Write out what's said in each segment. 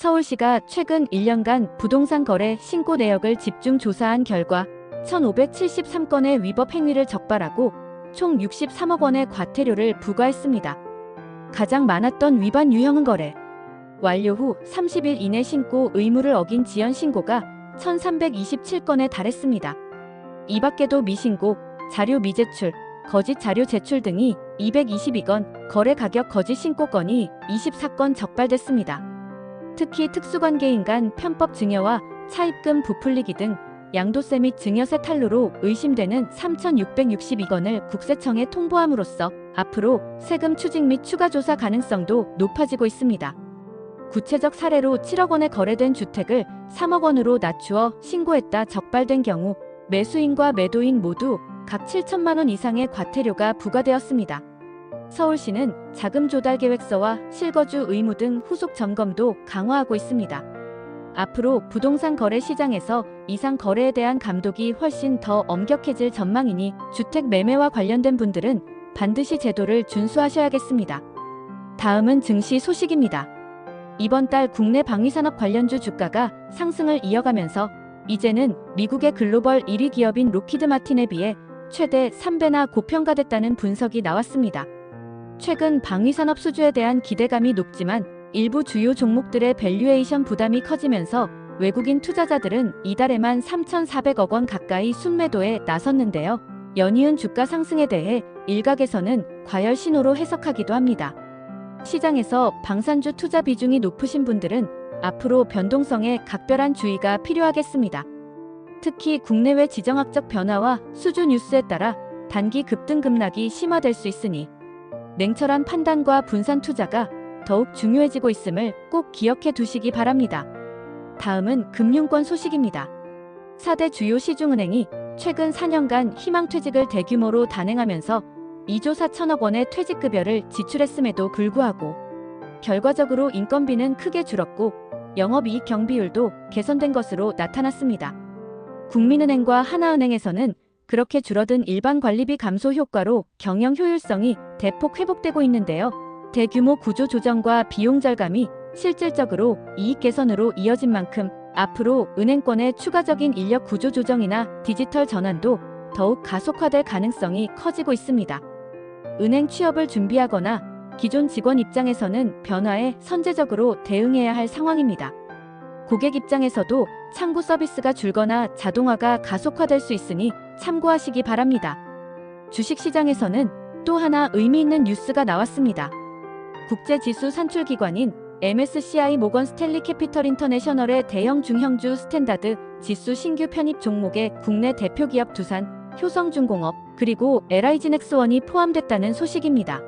서울시가 최근 1년간 부동산 거래 신고 내역을 집중 조사한 결과 1,573건의 위법 행위를 적발하고 총 63억 원의 과태료를 부과했습니다. 가장 많았던 위반 유형은 거래. 완료 후 30일 이내 신고 의무를 어긴 지연 신고가 1,327건에 달했습니다. 이 밖에도 미신고, 자료 미제출, 거짓 자료 제출 등이 222건, 거래 가격 거짓 신고 건이 24건 적발됐습니다. 특히 특수관계인 간 편법 증여와 차입금 부풀리기 등 양도세 및 증여세 탈루로 의심되는 3,662건을 국세청에 통보함으로써 앞으로 세금 추징 및 추가 조사 가능성도 높아지고 있습니다. 구체적 사례로 7억 원에 거래된 주택을 3억 원으로 낮추어 신고했다 적발된 경우 매수인과 매도인 모두 각 7천만 원 이상의 과태료가 부과되었습니다. 서울시는 자금 조달 계획서와 실거주 의무 등 후속 점검도 강화하고 있습니다. 앞으로 부동산 거래 시장에서 이상 거래에 대한 감독이 훨씬 더 엄격해질 전망이니 주택 매매와 관련된 분들은 반드시 제도를 준수하셔야겠습니다. 다음은 증시 소식입니다. 이번 달 국내 방위산업 관련주 주가가 상승을 이어가면서 이제는 미국의 글로벌 1위 기업인 로키드 마틴에 비해 최대 3배나 고평가됐다는 분석이 나왔습니다. 최근 방위산업 수주에 대한 기대감이 높지만 일부 주요 종목들의 밸류에이션 부담이 커지면서 외국인 투자자들은 이달에만 3,400억 원 가까이 순매도에 나섰는데요. 연이은 주가 상승에 대해 일각에서는 과열 신호로 해석하기도 합니다. 시장에서 방산주 투자 비중이 높으신 분들은 앞으로 변동성에 각별한 주의가 필요하겠습니다. 특히 국내외 지정학적 변화와 수주 뉴스에 따라 단기 급등 급락이 심화될 수 있으니 냉철한 판단과 분산 투자가 더욱 중요해지고 있음을 꼭 기억해 두시기 바랍니다. 다음은 금융권 소식입니다. 4대 주요 시중은행이 최근 4년간 희망퇴직을 대규모로 단행하면서 2조 4천억 원의 퇴직급여를 지출했음에도 불구하고 결과적으로 인건비는 크게 줄었고 영업이익 경비율도 개선된 것으로 나타났습니다. 국민은행과 하나은행에서는 그렇게 줄어든 일반 관리비 감소 효과로 경영 효율성이 대폭 회복되고 있는데요. 대규모 구조 조정과 비용 절감이 실질적으로 이익 개선으로 이어진 만큼 앞으로 은행권의 추가적인 인력 구조 조정이나 디지털 전환도 더욱 가속화될 가능성이 커지고 있습니다. 은행 취업을 준비하거나 기존 직원 입장에서는 변화에 선제적으로 대응해야 할 상황입니다. 고객 입장에서도 창구 서비스가 줄거나 자동화가 가속화될 수 있으니 참고하시기 바랍니다. 주식시장에서는 또 하나 의미 있는 뉴스가 나왔습니다. 국제지수 산출기관인 MSCI 모건 스탠리 캐피털 인터내셔널의 대형 중형주 스탠다드 지수 신규 편입 종목에 국내 대표 기업 두산, 효성중공업, 그리고 LI지넥스원이 포함됐다는 소식입니다.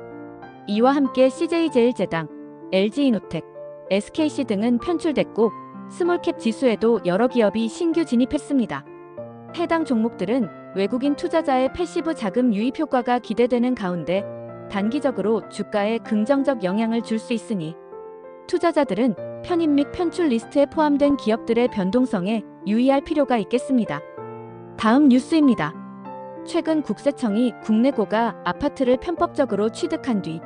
이와 함께 CJ제일제당, LG이노텍, SKC 등은 편출됐고 스몰캡 지수에도 여러 기업이 신규 진입했습니다. 해당 종목들은 외국인 투자자의 패시브 자금 유입 효과가 기대되는 가운데 단기적으로 주가에 긍정적 영향을 줄 수 있으니 투자자들은 편입 및 편출 리스트에 포함된 기업들의 변동성에 유의할 필요가 있겠습니다. 다음 뉴스입니다. 최근 국세청이 국내 고가 아파트를 편법적으로 취득한 뒤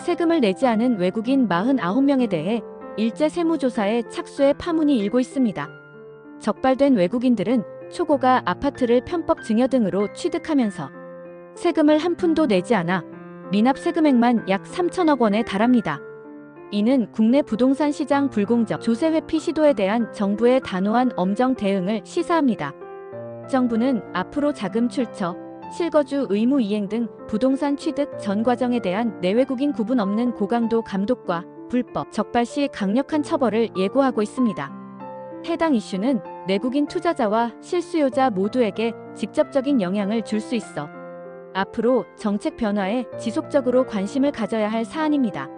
세금을 내지 않은 외국인 49명에 대해 일제 세무조사에 착수해 파문이 일고 있습니다. 적발된 외국인들은 초고가 아파트를 편법 증여 등으로 취득하면서 세금을 한 푼도 내지 않아 미납 세금액만 약 3천억 원에 달합니다. 이는 국내 부동산 시장 불공정 조세 회피 시도에 대한 정부의 단호한 엄정 대응을 시사합니다. 정부는 앞으로 자금 출처, 실거주 의무 이행 등 부동산 취득 전 과정에 대한 내외국인 구분 없는 고강도 감독과 불법 적발 시 강력한 처벌을 예고하고 있습니다. 해당 이슈는 내국인 투자자와 실수요자 모두에게 직접적인 영향을 줄 수 있어 앞으로 정책 변화에 지속적으로 관심을 가져야 할 사안입니다.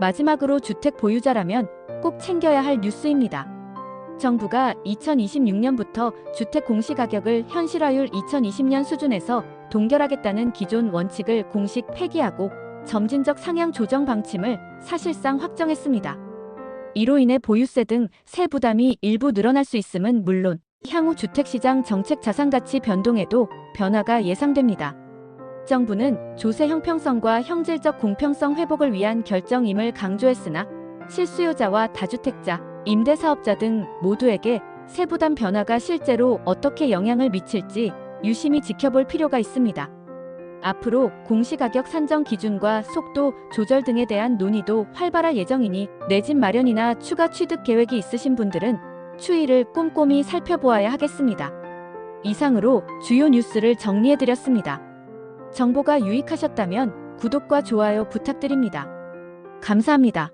마지막으로 주택 보유자라면 꼭 챙겨야 할 뉴스입니다. 정부가 2026년부터 주택 공시가격을 현실화율 2020년 수준에서 동결하겠다는 기존 원칙을 공식 폐기하고 점진적 상향 조정 방침을 사실상 확정했습니다. 이로 인해 보유세 등 세 부담이 일부 늘어날 수 있음은 물론 향후 주택시장 정책 자산가치 변동에도 변화가 예상됩니다. 정부는 조세 형평성과 형질적 공평성 회복을 위한 결정임을 강조했으나 실수요자와 다주택자, 임대사업자 등 모두에게 세부담 변화가 실제로 어떻게 영향을 미칠지 유심히 지켜볼 필요가 있습니다. 앞으로 공시가격 산정 기준과 속도 조절 등에 대한 논의도 활발할 예정이니 내 집 마련이나 추가 취득 계획이 있으신 분들은 추이를 꼼꼼히 살펴보아야 하겠습니다. 이상으로 주요 뉴스를 정리해드렸습니다. 정보가 유익하셨다면 구독과 좋아요 부탁드립니다. 감사합니다.